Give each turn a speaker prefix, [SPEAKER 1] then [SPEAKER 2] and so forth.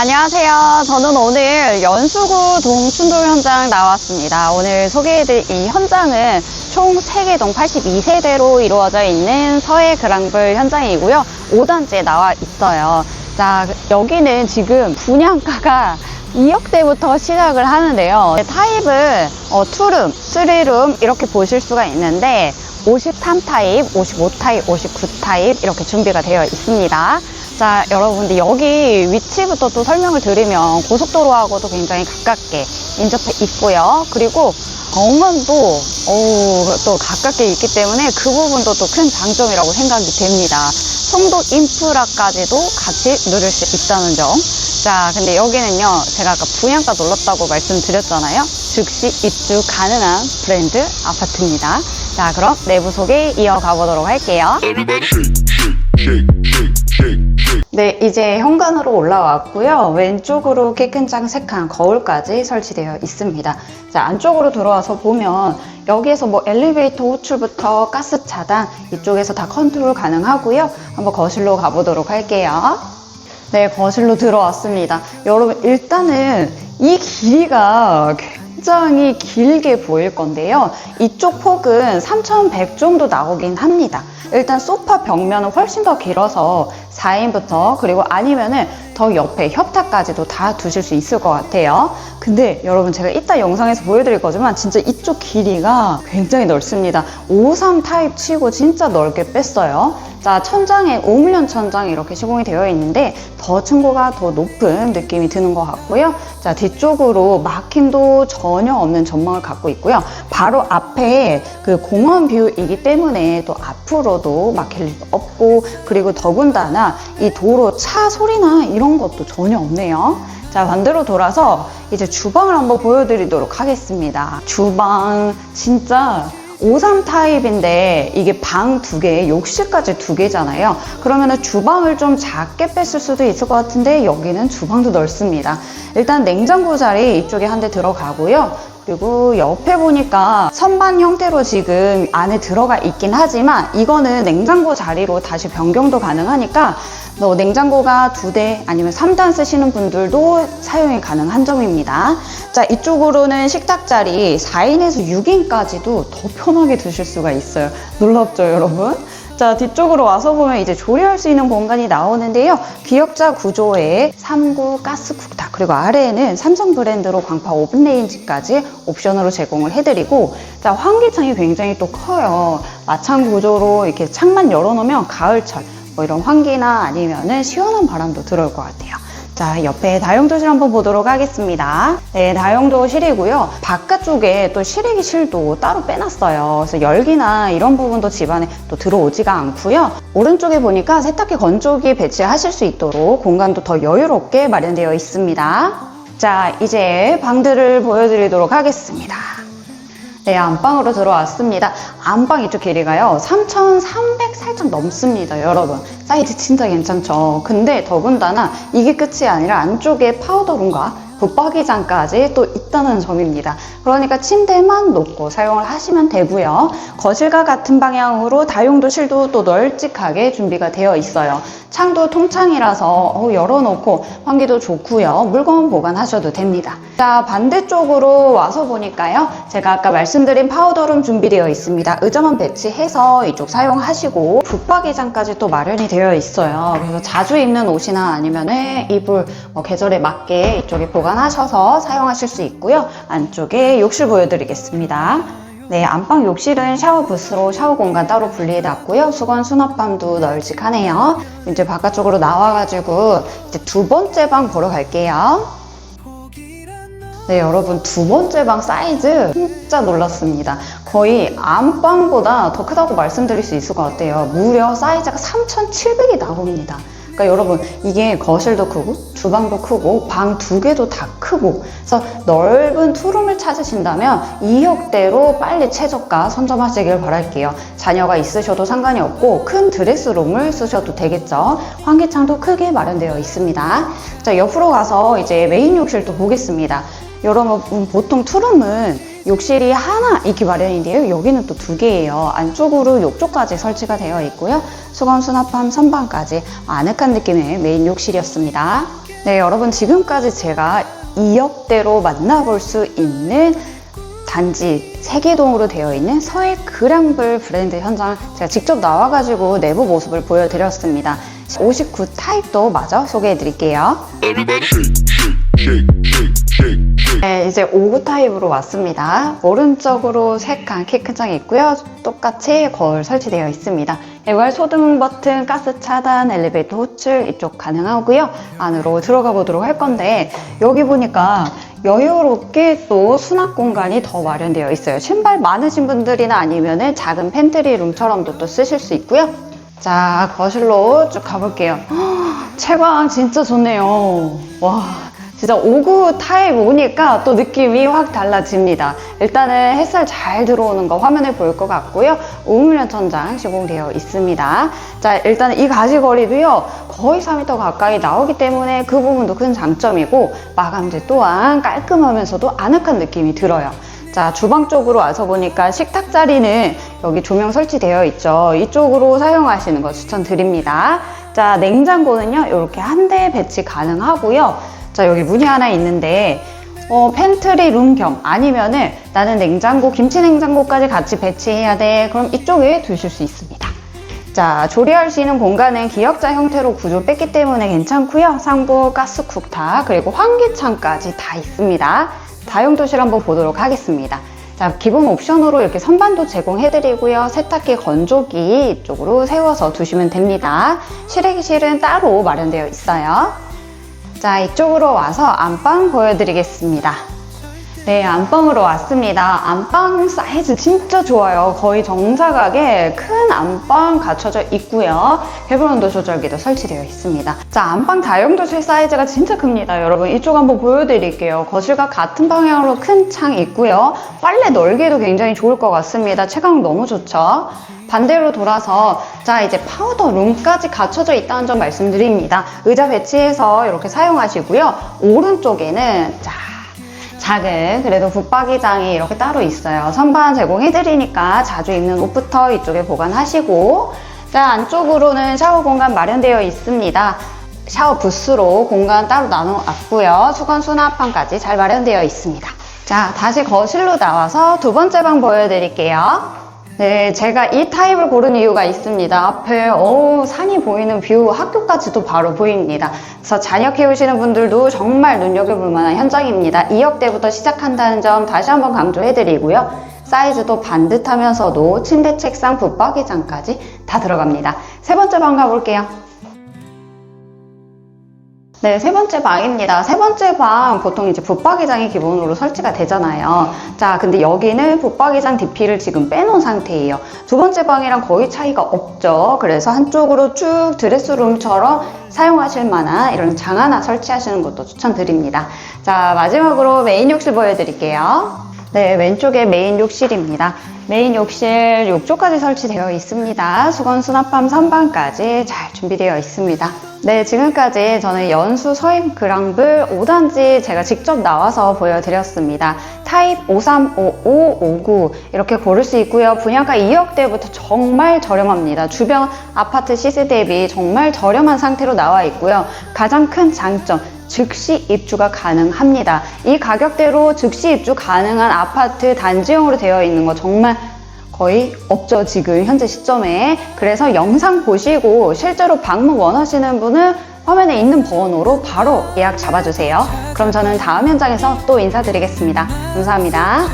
[SPEAKER 1] 안녕하세요. 저는 오늘 연수구 동춘돌 현장 나왔습니다. 오늘 소개해드릴 이 현장은 총 3개 동 82세대로 이루어져 있는 서해 그랑블 현장이고요. 5단지에 나와 있어요. 자, 여기는 지금 분양가가 2억대부터 시작을 하는데요. 타입을 어, 투룸, 쓰리룸 이렇게 보실 수가 있는데 53타입, 55타입, 59타입 이렇게 준비가 되어 있습니다. 자, 여러분들 여기 위치부터 또 설명을 드리면 고속도로하고도 굉장히 가깝게 인접해 있고요. 그리고 어우, 또 가깝게 있기 때문에 그 부분도 또 큰 장점이라고 생각이 됩니다. 송도 인프라까지도 같이 누릴 수 있다는 점. 자, 근데 여기는요, 제가 아까 분양가 놀랐다고 말씀드렸잖아요. 즉시 입주 가능한 브랜드 아파트입니다. 자, 그럼 내부 소개 이어가 보도록 할게요.
[SPEAKER 2] Everybody shake, shake, shake, shake, shake.
[SPEAKER 1] 네, 이제 현관으로 올라왔고요. 왼쪽으로 키 큰 장색한 거울까지 설치되어 있습니다. 자, 안쪽으로 들어와서 보면 여기에서 뭐 엘리베이터 호출부터 가스 차단 이쪽에서 다 컨트롤 가능하고요. 한번 거실로 가보도록 할게요. 네, 거실로 들어왔습니다. 여러분, 일단은 이 길이가 굉장히 길게 보일 건데요. 이쪽 폭은 3100 정도 나오긴 합니다. 일단 소파 벽면은 훨씬 더 길어서 4인부터 그리고 아니면은 더 옆에 협탁까지도 다 두실 수 있을 것 같아요. 근데 여러분 제가 이따 영상에서 보여드릴 거지만 진짜 이쪽 길이가 굉장히 넓습니다. 53 타입 치고 진짜 넓게 뺐어요. 자, 천장에 우물련 천장 이렇게 시공이 되어 있는데 더 층고가 더 높은 느낌이 드는 것 같고요. 자, 뒤쪽으로 막힘도 전혀 없는 전망을 갖고 있고요. 바로 앞에 그 공원 뷰이기 때문에 또 앞으로도 막힐 일도 없고 그리고 더군다나 이 도로 차 소리나 이런 것도 전혀 없네요. 자, 반대로 돌아서 이제 주방을 한번 보여드리도록 하겠습니다. 주방 진짜 53 타입인데 이게 방 두 개, 욕실까지 두 개잖아요. 그러면은 주방을 좀 작게 뺐을 수도 있을 것 같은데 여기는 주방도 넓습니다. 일단 냉장고 자리 이쪽에 한 대 들어가고요. 그리고 옆에 보니까 선반 형태로 지금 안에 들어가 있긴 하지만 이거는 냉장고 자리로 다시 변경도 가능하니까 뭐 냉장고가 두 대 아니면 3단 쓰시는 분들도 사용이 가능한 점입니다. 자, 이쪽으로는 식탁 자리 4인에서 6인까지도 더 편하게 드실 수가 있어요. 놀랍죠, 여러분? 자, 뒤쪽으로 와서 보면 이제 조리할 수 있는 공간이 나오는데요. 기역자 구조의 3구 가스 쿡탑, 그리고 아래에는 삼성 브랜드로 광파 오븐 레인지까지 옵션으로 제공을 해드리고, 자, 환기창이 굉장히 또 커요. 마창 구조로 이렇게 창만 열어놓으면 가을철, 뭐 이런 환기나 아니면은 시원한 바람도 들어올 것 같아요. 자, 옆에 다용도실 한번 보도록 하겠습니다. 네, 다용도실이고요. 바깥쪽에 또 실외기실도 따로 빼놨어요. 그래서 열기나 이런 부분도 집안에 또 들어오지가 않고요. 오른쪽에 보니까 세탁기 건조기 배치하실 수 있도록 공간도 더 여유롭게 마련되어 있습니다. 자, 이제 방들을 보여드리도록 하겠습니다. 네, 안방으로 들어왔습니다. 안방 이쪽 길이가요, 3,300 살짝 넘습니다, 여러분. 사이즈 진짜 괜찮죠? 근데 더군다나 이게 끝이 아니라 안쪽에 파우더룸과 붙박이장까지 또 있다는 점입니다. 그러니까 침대만 놓고 사용을 하시면 되고요. 거실과 같은 방향으로 다용도실도 또 널찍하게 준비가 되어 있어요. 창도 통창이라서 어, 열어놓고 환기도 좋고요. 물건 보관하셔도 됩니다. 자 반대쪽으로 와서 보니까요. 제가 아까 말씀드린 파우더룸 준비되어 있습니다. 의자만 배치해서 이쪽 사용하시고 붙박이장까지 또 마련이 되어 있어요. 그래서 자주 입는 옷이나 아니면은 이불 뭐 계절에 맞게 이쪽에 보관하셔서 사용하실 수 있고요. 안쪽에 욕실 보여드리겠습니다. 네, 안방 욕실은 샤워 부스로 샤워 공간 따로 분리해 놨고요. 수건 수납방도 널찍하네요. 이제 바깥쪽으로 나와가지고 이제 두 번째 방 보러 갈게요. 네, 여러분 두 번째 방 사이즈 진짜 놀랐습니다. 거의 안방보다 더 크다고 말씀드릴 수 있을 것 같아요. 무려 사이즈가 3,700이 나옵니다. 그러니까 여러분 이게 거실도 크고 주방도 크고 방 두 개도 다 크고 그래서 넓은 투룸을 찾으신다면 2억대로 빨리 최저가 선점하시길 바랄게요. 자녀가 있으셔도 상관이 없고 큰 드레스룸을 쓰셔도 되겠죠. 환기창도 크게 마련되어 있습니다. 자 옆으로 가서 이제 메인 욕실도 보겠습니다. 여러분 음, 보통 투룸은 욕실이 하나 이렇게 마련인데요. 여기는 또 두 개예요. 안쪽으로 욕조까지 설치가 되어 있고요. 수건 수납함 선반까지 아늑한 느낌의 메인 욕실이었습니다. 네, 여러분 지금까지 제가 2억대로 만나볼 수 있는 단지 세계동으로 되어 있는 서해 그랑블 브랜드 현장을 제가 직접 나와가지고 내부 모습을 보여드렸습니다. 59 타입도 마저 소개해 드릴게요.
[SPEAKER 2] Everybody
[SPEAKER 1] 네, 이제 5구 타입으로 왔습니다. 오른쪽으로 3칸 키큰 장이 있고요. 똑같이 거울 설치되어 있습니다. 이걸 소등 버튼, 가스 차단, 엘리베이터 호출 이쪽 가능하고요. 안으로 들어가 보도록 할 건데 여기 보니까 여유롭게 또 수납 공간이 더 마련되어 있어요. 신발 많으신 분들이나 아니면은 작은 팬트리 룸처럼도 또 쓰실 수 있고요. 자, 거실로 쭉 가볼게요. 헉, 채광 진짜 좋네요. 와, 진짜 5구 타입 오니까 또 느낌이 확 달라집니다. 일단은 햇살 잘 들어오는 거 화면에 보일 것 같고요. 우물면 천장 시공되어 있습니다. 자, 일단은 이 가지거리도요, 거의 4m 가까이 나오기 때문에 그 부분도 큰 장점이고, 마감재 또한 깔끔하면서도 아늑한 느낌이 들어요. 자, 주방 쪽으로 와서 보니까 식탁 자리는 여기 조명 설치되어 있죠. 이쪽으로 사용하시는 거 추천드립니다. 자, 냉장고는요, 이렇게 한 대 배치 가능하고요. 자, 여기 문이 하나 있는데, 어, 팬트리 룸 겸 아니면은 나는 냉장고, 김치 냉장고까지 같이 배치해야 돼. 그럼 이쪽에 두실 수 있습니다. 자, 조리할 수 있는 공간은 기역자 형태로 구조 뺐기 때문에 괜찮고요. 상부 가스 쿡타 그리고 환기창까지 다 있습니다. 다용 도실 한번 보도록 하겠습니다. 자, 기본 옵션으로 이렇게 선반도 제공해드리고요. 세탁기, 건조기 이쪽으로 세워서 두시면 됩니다. 실외기실은 따로 마련되어 있어요. 자, 이쪽으로 와서 안방 보여드리겠습니다. 네, 안방으로 왔습니다. 안방 사이즈 진짜 좋아요. 거의 정사각에 큰 안방 갖춰져 있고요. 온도 조절기도 설치되어 있습니다. 자, 안방 다용도실 사이즈가 진짜 큽니다. 여러분, 이쪽 한번 보여드릴게요. 거실과 같은 방향으로 큰 창 있고요. 빨래 널기도 굉장히 좋을 것 같습니다. 채광 너무 좋죠? 반대로 돌아서 자 이제 파우더 룸까지 갖춰져 있다는 점 말씀드립니다. 의자 배치해서 이렇게 사용하시고요. 오른쪽에는 자 작은 그래도 붙박이장이 이렇게 따로 있어요. 선반 제공해드리니까 자주 입는 옷부터 이쪽에 보관하시고 자 안쪽으로는 샤워 공간 마련되어 있습니다. 샤워 부스로 공간 따로 나눠놨고요. 수건 수납판까지 잘 마련되어 있습니다. 자 다시 거실로 나와서 두 번째 방 보여드릴게요. 네, 제가 이 타입을 고른 이유가 있습니다. 앞에 어우 산이 보이는 뷰, 학교까지도 바로 보입니다. 그래서 자녀 키우시는 분들도 정말 눈여겨볼 만한 현장입니다. 2억대부터 시작한다는 점 다시 한번 강조해드리고요. 사이즈도 반듯하면서도 침대, 책상, 붙박이장까지 다 들어갑니다. 세 번째 방 가볼게요. 네, 세 번째 방입니다. 세 번째 방 보통 이제 붙박이장이 기본으로 설치가 되잖아요. 자, 근데 여기는 붙박이장 DP를 지금 빼놓은 상태예요. 두 번째 방이랑 거의 차이가 없죠. 그래서 한쪽으로 쭉 드레스룸처럼 사용하실 만한 이런 장 하나 설치하시는 것도 추천드립니다. 자, 마지막으로 메인 욕실 보여드릴게요. 네, 왼쪽에 메인 욕실입니다. 메인 욕실 욕조까지 설치되어 있습니다. 수건 수납함 선반까지 잘 준비되어 있습니다. 네, 지금까지 저는 연수 서임 그랑블 5단지 제가 직접 나와서 보여드렸습니다. 타입 5355, 59 이렇게 고를 수 있고요. 분양가 2억대부터 정말 저렴합니다. 주변 아파트 시세 대비 정말 저렴한 상태로 나와 있고요. 가장 큰 장점 즉시 입주가 가능합니다. 이 가격대로 즉시 입주 가능한 아파트 단지형으로 되어 있는 거 정말 거의 없죠, 지금 현재 시점에. 그래서 영상 보시고 실제로 방문 원하시는 분은 화면에 있는 번호로 바로 예약 잡아주세요. 그럼 저는 다음 현장에서 또 인사드리겠습니다. 감사합니다.